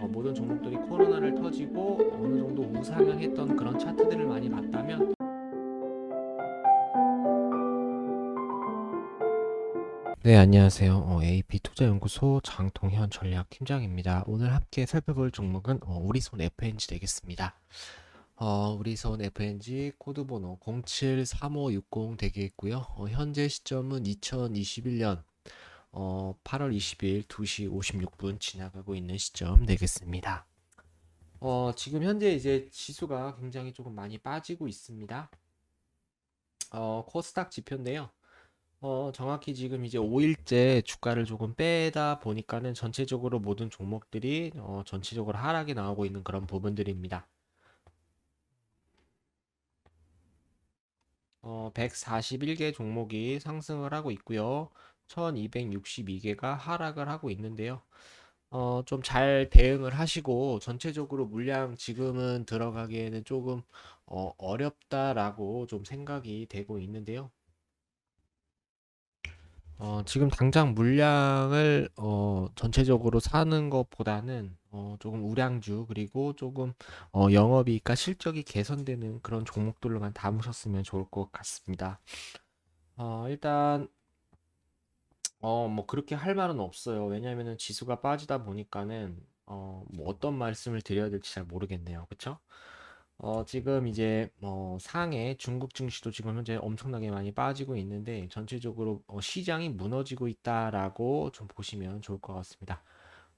어, 모든 종목들이 코로나를 터지고 어느 정도 우상향했던 그런 차트들을 많이 봤다면 네, 안녕하세요. 어, AP 투자연구소 장동현 전략팀장입니다. 오늘 함께 살펴볼 종목은 어, 우리손 FNG 되겠습니다. 어, 우리손 FNG 코드번호 073560 되겠고요. 어, 현재 시점은 2021년 어, 8월 20일 2시 56분 지나가고 있는 시점 되겠습니다. 어, 지금 현재 이제 지수가 굉장히 조금 많이 빠지고 있습니다. 어, 코스닥 지표인데요. 어, 정확히 지금 이제 5일째 주가를 조금 빼다 보니까는 전체적으로 모든 종목들이 어, 전체적으로 하락이 나오고 있는 그런 부분들입니다. 어, 141개 종목이 상승을 하고 있고요. 1262개가 하락을 하고 있는데요. 어, 좀 잘 대응을 하시고 전체적으로 물량 지금은 들어가기에는 조금 어, 어렵다라고 좀 생각이 되고 있는데요. 어, 지금 당장 물량을 어, 전체적으로 사는 것보다는 어, 조금 우량주 그리고 조금 어, 영업이익과 실적이 개선되는 그런 종목들로만 담으셨으면 좋을 것 같습니다. 어, 일단 어, 뭐 그렇게 할 말은 없어요. 왜냐면은 지수가 빠지다 보니까는 어, 뭐 어떤 말씀을 드려야 될지 잘 모르겠네요. 그쵸? 어, 지금 이제 뭐 상해 중국 증시도 지금 현재 엄청나게 많이 빠지고 있는데 전체적으로 어, 시장이 무너지고 있다라고 좀 보시면 좋을 것 같습니다.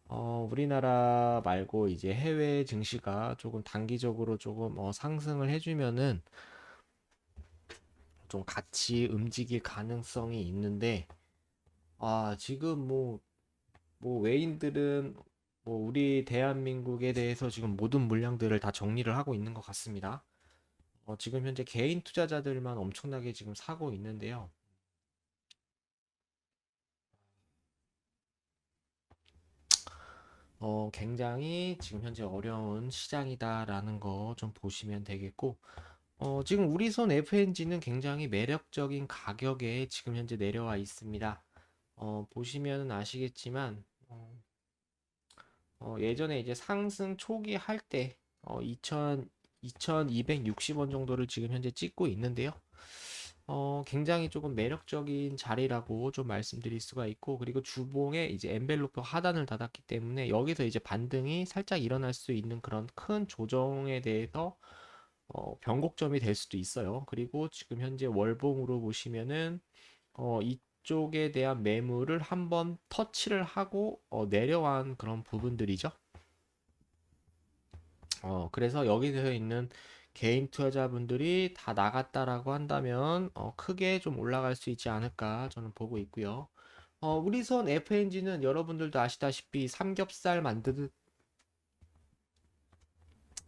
어, 우리나라 말고 이제 해외 증시가 조금 단기적으로 조금 어, 상승을 해주면은 좀 같이 움직일 가능성이 있는데 아, 지금 뭐, 뭐 외인들은 뭐 우리 대한민국에 대해서 지금 모든 물량들을 다 정리를 하고 있는 것 같습니다. 어, 지금 현재 개인 투자자들만 엄청나게 지금 사고 있는데요. 어, 굉장히 지금 현재 어려운 시장이다라는 거 좀 보시면 되겠고, 어, 지금 우리 손 FNG는 굉장히 매력적인 가격에 지금 현재 내려와 있습니다. 어, 보시면 아시겠지만, 어, 어, 예전에 이제 상승 초기 할 때, 어, 2000, 2260원 정도를 지금 현재 찍고 있는데요. 어, 굉장히 조금 매력적인 자리라고 좀 말씀드릴 수가 있고, 그리고 주봉에 이제 엔벨로프 하단을 닫았기 때문에 여기서 이제 반등이 살짝 일어날 수 있는 그런 큰 조정에 대해서 어, 변곡점이 될 수도 있어요. 그리고 지금 현재 월봉으로 보시면은 어, 이 쪽에 대한 매물을 한번 터치를 하고 어, 내려간 그런 부분들이죠. 어, 그래서 여기서 있는 개인 투자자분들이 다 나갔다라고 한다면 어, 크게 좀 올라갈 수 있지 않을까 저는 보고 있고요. 어, 우리선 FNG는 여러분들도 아시다시피 삼겹살 만드듯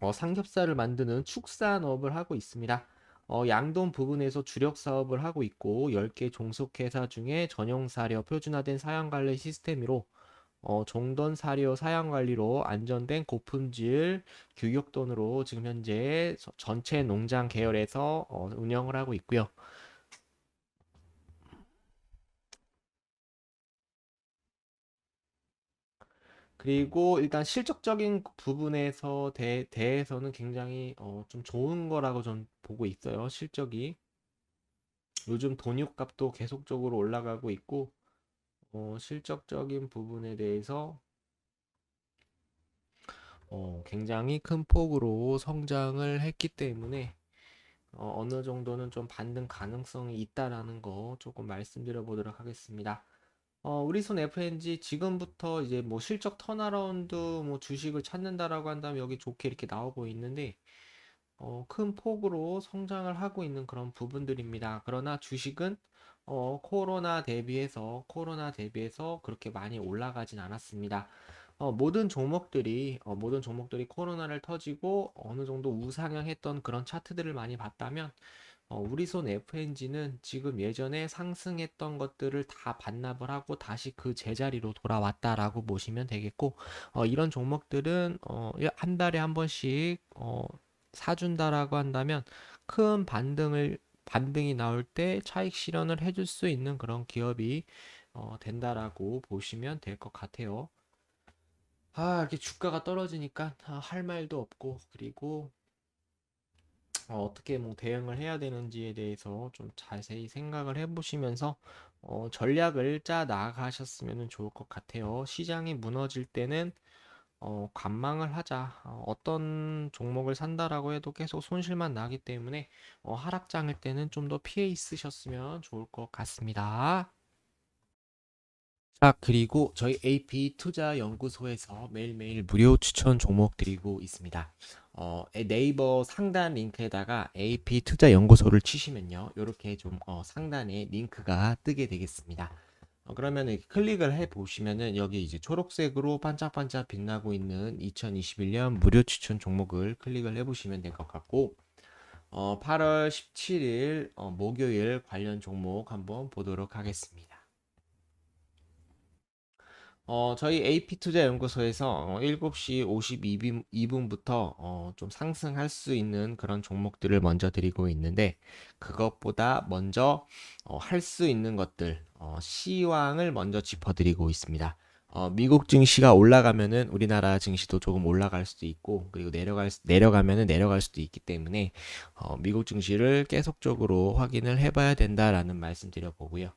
어, 삼겹살을 만드는 축산업을 하고 있습니다. 어, 양돈 부분에서 주력 사업을 하고 있고 10개 종속회사 중에 전용 사료 표준화된 사양 관리 시스템으로 어, 종돈 사료 사양 관리로 안전된 고품질 규격돈으로 지금 현재 저- 전체 농장 계열에서 어, 운영을 하고 있고요. 그리고 일단 실적적인 부분에서 대, 대해서는 굉장히 어, 좀 좋은 거라고 전 보고 있어요. 실적이. 요즘 돈유값도 계속적으로 올라가고 있고 어, 실적적인 부분에 대해서 어, 굉장히 큰 폭으로 성장을 했기 때문에 어, 어느 정도는 좀 반등 가능성이 있다라는 거 조금 말씀드려 보도록 하겠습니다. 어, 우리손 FNG 지금부터 이제 뭐 실적 턴어라운드 뭐 주식을 찾는다라고 한다면 여기 좋게 이렇게 나오고 있는데 어, 큰 폭으로 성장을 하고 있는 그런 부분들입니다. 그러나 주식은 어, 코로나 대비해서 코로나 대비해서 그렇게 많이 올라가진 않았습니다. 어, 모든 종목들이 어, 모든 종목들이 코로나를 터지고 어느 정도 우상향했던 그런 차트들을 많이 봤다면 어, 우리 손 FNG는 지금 예전에 상승했던 것들을 다 반납을 하고 다시 그 제자리로 돌아왔다라고 보시면 되겠고 어, 이런 종목들은 어, 한 달에 한 번씩 어, 사준다라고 한다면 큰 반등을 반등이 나올 때 차익 실현을 해줄 수 있는 그런 기업이 어, 된다라고 보시면 될 것 같아요. 아, 이렇게 주가가 떨어지니까 아, 할 말도 없고, 그리고 어, 어떻게 뭐 대응을 해야 되는지에 대해서 좀 자세히 생각을 해보시면서 어, 전략을 짜 나가셨으면 좋을 것 같아요. 시장이 무너질 때는 어, 관망을 하자. 어, 어떤 종목을 산다라고 해도 계속 손실만 나기 때문에 어, 하락장일 때는 좀 더 피해 있으셨으면 좋을 것 같습니다. 자, 그리고 저희 AP 투자 연구소에서 매일매일 무료 추천 종목 드리고 있습니다. 어, 에- 네이버 상단 링크에다가 AP 투자 연구소를 치시면요. 이렇게 좀 어, 상단에 링크가 뜨게 되겠습니다. 어, 그러면 클릭을 해 보시면은 여기 이제 초록색으로 반짝반짝 빛나고 있는 2021년 무료 추천 종목을 클릭을 해 보시면 될 것 같고 어, 8월 17일 어, 목요일 관련 종목 한번 보도록 하겠습니다. 어, 저희 AP투자연구소에서 어, 7시 52분부터 어, 좀 상승할 수 있는 그런 종목들을 먼저 드리고 있는데 그것보다 먼저 어, 할 수 있는 것들 어, 시황을 먼저 짚어드리고 있습니다. 어, 미국 증시가 올라가면은 우리나라 증시도 조금 올라갈 수도 있고 그리고 내려갈 수- 내려가면은 내려갈 수도 있기 때문에 어, 미국 증시를 계속적으로 확인을 해봐야 된다라는 말씀 드려 보고요.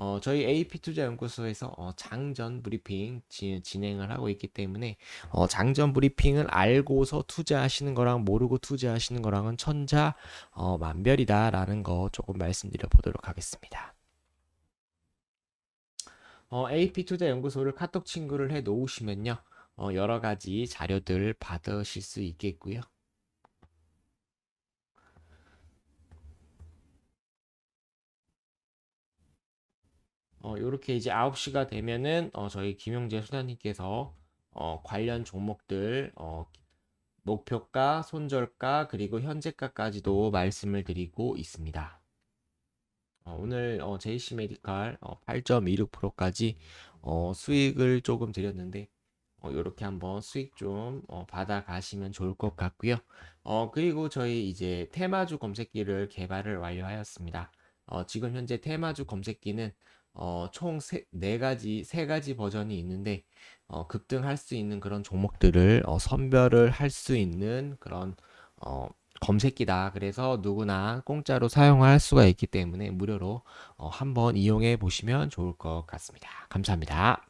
어, 저희 AP투자연구소에서 어, 장전 브리핑 지- 진행을 하고 있기 때문에 어, 장전 브리핑을 알고서 투자하시는 거랑 모르고 투자하시는 거랑은 천자 어, 만별이다라는 거 조금 말씀드려 보도록 하겠습니다. 어, AP투자연구소를 카톡 친구를 해 놓으시면요. 어, 여러 가지 자료들 받으실 수 있겠고요. 어, 요렇게 이제 9시가 되면은 어, 저희 김용재 수사님께서 어, 관련 종목들 어, 목표가, 손절가, 그리고 현재가까지도 말씀을 드리고 있습니다. 어, 오늘 어, JC 메디칼 어, 8.26%까지 어, 수익을 조금 드렸는데 어, 이렇게 한번 수익 좀 어, 받아 가시면 좋을 것 같고요. 어, 그리고 저희 이제 테마주 검색기를 개발을 완료하였습니다. 어, 지금 현재 테마주 검색기는 어, 총 세, 네 가지, 세 가지 버전이 있는데 어, 급등할 수 있는 그런 종목들을 어, 선별을 할 수 있는 그런 어, 검색기다. 그래서 누구나 공짜로 사용할 수가 있기 때문에 무료로 어, 한번 이용해 보시면 좋을 것 같습니다. 감사합니다.